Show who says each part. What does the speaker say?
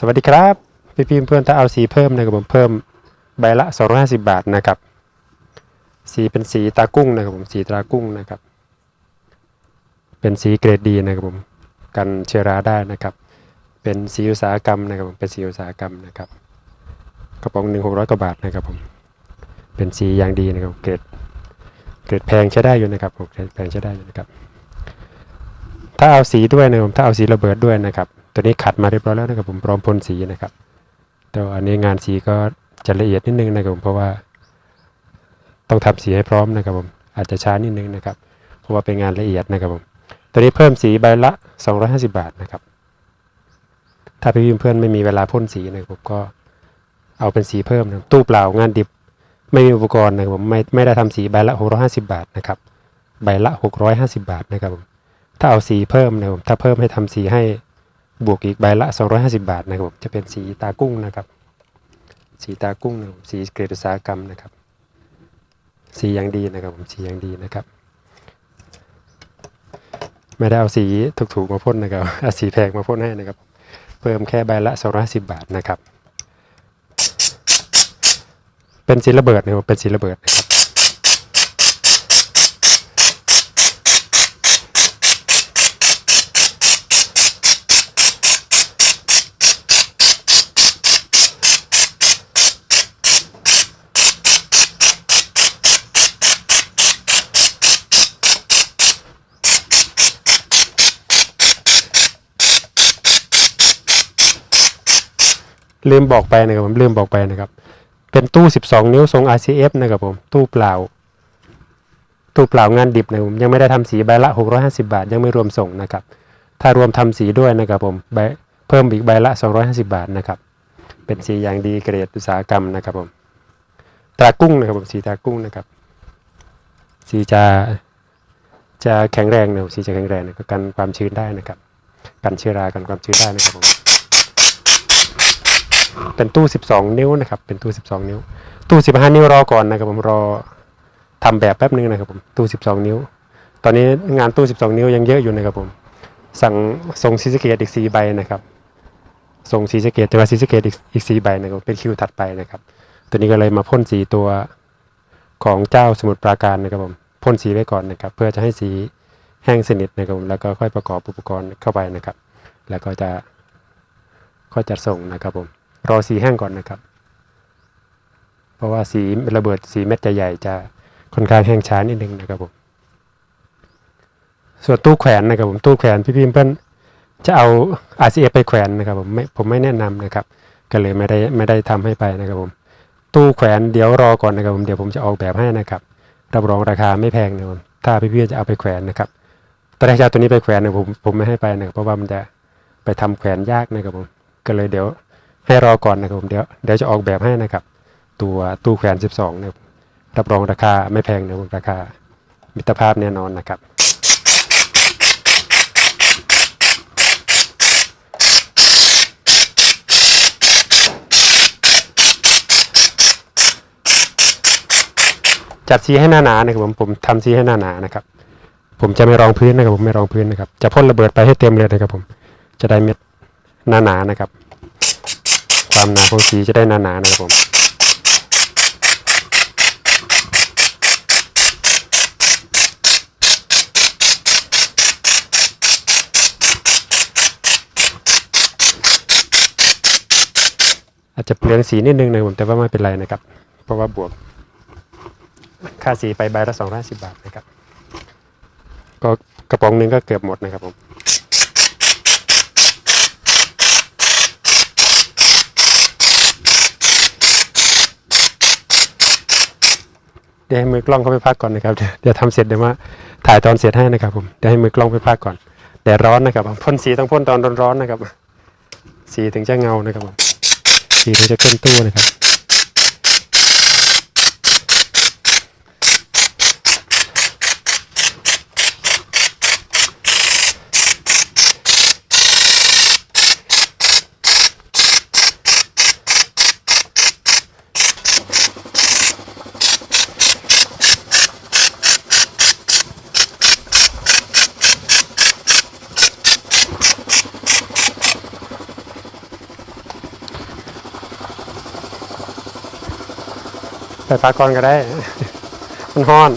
Speaker 1: สวัสดีครับ พี่พิมเพื่อนถ้าเอาสีเพิ่มนะครับผมเพิ่มใบละ 250 บาทนะครับ สีเป็นสีตากุ้งนะครับผมสีตากุ้งนะครับ เป็นสีเกรดดีนะครับผมกันเชื้อราได้นะครับ เป็นสีอุตสาหกรรมนะครับผมเป็นสีอุตสาหกรรมนะครับกระป๋องหนึ่งหกร้อยกว่าบาทนะครับผมเป็นสีอย่างดีนะครับเกรดเกรดแพงใช้ได้อยู่นะครับผมเกรดแพงใช้ได้อยู่นะครับ ถ้าเอาสีด้วยนะครับผมถ้าเอาสีระเบิดด้วยนะครับ ตัวนี้ขัดมาเรียบร้อยแล้วนะครับผมพร้อมพ่นสีนะครับ แต่อันนี้งานสีก็จะละเอียดนิดนึงนะครับผมเพราะว่า ต้องทำสีให้พร้อมนะครับผมอาจจะช้านิดนึงนะครับ เพราะว่าเป็นงานละเอียดนะครับผมตัวนี้เพิ่มสีใบละ 250 บาทนะครับ ถ้าพี่เพื่อนไม่มีเวลาพ่นสีนะครับผมก็เอาเป็นสีเพิ่มนะตู้เปล่างานดิบไม่มีอุปกรณ์นะครับผมไม่ไม่ได้ทำสีใบละ 650 บาทนะครับใบละ 650 บาทนะครับผมถ้าเอาสีเพิ่มนะครับผมถ้าเพิ่มให้ทำสีให้ บวกอีกใบละ 250 บาทนะครับผมจะเป็นสีตากุ้งนะครับ สีตากุ้งนะสีเกรดอุตสาหกรรมนะครับ สีอย่างดีนะครับผมสีอย่างดีนะครับ ไม่ได้เอาสีถูกๆมาพ่นนะครับเอาสีแพงมาพ่นให้นะครับ เพิ่มแค่ใบละ 250 บาทนะครับ เป็นสีระเบิดนะครับเป็นสีระเบิดนะครับ ลืมบอกไปนะครับผมลืมบอกไปนะครับ เป็นตู้ 12 นิ้วทรง RCF นะครับผมตู้เปล่า ตู้เปล่างานดิบนะครับผมยังไม่ได้ทำสีใบละ 650 บาท ยังไม่รวมส่งนะครับ ถ้ารวมทำสีด้วยนะครับผมใบเพิ่มอีกใบละ 250 บาทนะครับ เป็นสีอย่างดีเกรดอุตสาหกรรมนะครับผมตรากุ้งนะครับผมสีตรากุ้งนะครับ สีจะจะแข็งแรงนะครับสีจะแข็งแรงนะครับกันความชื้นได้นะครับ กันเชื้อรากันความชื้นได้นะครับผม เป็นตู้ 12 นิ้วนะครับ เป็นตู้ 12 นิ้ว ตู้ 15 นิ้วรอก่อนนะครับ ผมรอทำแบบแป๊บนึงนะครับผมตู้ 12 นิ้ว ตอนนี้งานตู้ 12 นิ้วยังเยอะอยู่นะครับผม สั่งส่งซีสเกตอีก4ใบนะครับ ส่งซีสเกตแต่ว่าซีสเกตอีกอีก4ใบนะครับเป็นคิวถัดไปนะครับ ตัวนี้ก็เลยมาพ่นสีตัวของเจ้าสมุทรปราการนะครับผมพ่นสีไว้ก่อนนะครับ เพื่อจะให้สีแห้งสนิทนะครับผมแล้วก็ค่อยประกอบอุปกรณ์เข้าไปนะครับ แล้วก็จะค่อยจัดส่งนะครับผม รอสีแห้งก่อนนะครับ เพราะว่าสีระเบิดสีเม็ดใหญ่ๆจะค่อนข้างแห้งช้านิดนึงนะครับผมส่วนตู้แขวนนะครับผมตู้แขวนพี่พิมเพื่อนจะเอา RCF ไปแขวนนะครับผมไม่ผมไม่แนะนำนะครับ ก็เลยไม่ได้ไม่ได้ทำให้ไปนะครับผม ตู้แขวนเดี๋ยวรอก่อนนะครับผมเดี๋ยวผมจะออกแบบให้นะครับรับรองราคาไม่แพงนะครับถ้าพี่พี่ๆจะเอาไปแขวนนะครับตอนแรกจะเอาตัวนี้ไปแขวนนี่ยผมผมไม่ให้ไปนะครับเพราะว่ามันจะไปทำแขวนยากนะครับผมก็เลยเดี๋ยว ให้รอก่อนนะครับผมเดี๋ยวเดี๋ยวจะออกแบบให้นะครับ ตัวตู้แขวน 12นะครับรับรองราคาไม่แพงนะครับราคามิตรภาพแน่นอนนะครับจัดสีให้หนาหนาๆนะครับผมผมทำสีให้หนาหนาๆนะครับ ผมจะไม่รองพื้นนะครับผมไม่รองพื้นนะครับ จะพ่นระเบิดไปให้เต็มเลยนะครับผมจะได้เม็ดหนาหนาๆนะครับ ความหนาของสีจะได้หนาๆนะครับผมอาจจะเปลี่ยนสีนิดนึงนะครับผมแต่ว่าไม่เป็นไรนะครับ เพราะว่าบวก ค่าสีไปใบละสองร้อยสิบบาทนะครับ ก็กระป๋องหนึงก็เกือบหมดนะครับผม เดี๋ยวให้มือกล้องเขาไปพักก่อนนะครับเดี๋ยวเดี๋ยวทำเสร็จเดี๋ยวมาถ่ายตอนเสร็จให้นะครับผม เดี๋ยวให้มือกล้องไปพักก่อนแดดร้อนนะครับพ่นสีต้องพ่นตอนร้อนๆนะครับ สีถึงจะเงานะครับผม สีถึงจะขึ้นตู้นะครับ ไปพักก่อนก็ได้ มันฮ้อน